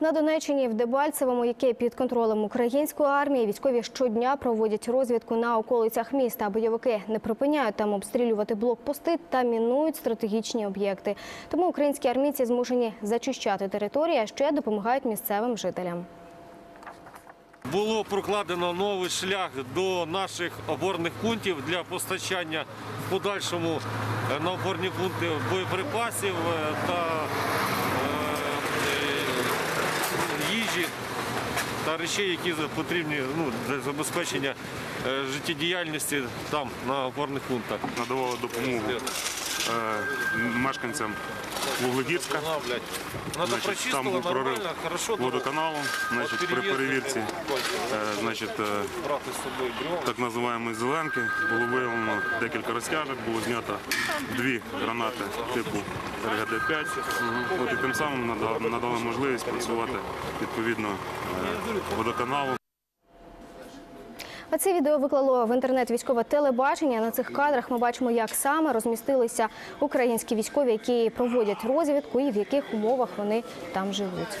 На Донеччині в Дебальцевому, яке під контролем української армії, військові щодня проводять розвідку на околицях міста. Бойовики не припиняють там обстрілювати блокпости та мінують стратегічні об'єкти. Тому українські армійці змушені зачищати території, а ще допомагають місцевим жителям. Було прокладено новий шлях до наших опорних пунктів для постачання в подальшому е, на опорні пункти боєприпасів е, та речей, які потрібні ну, для забезпечення е, життєдіяльності там на опорних пунктах. надавали допомогу е, мешканцям Вуглегірська. Значить, там був прорив водоканалу. Значить, при перевірці е, значить, е, так називаємої зеленки було виявлено декілька розтяжок, було знято дві гранати типу РГД-5. От і тим самим надали, можливість працювати відповідно е, водоканалу. А це відео виклало в інтернет військове телебачення. На цих кадрах ми бачимо, як саме розмістилися українські військові, які проводять розвідку і в яких умовах вони там живуть.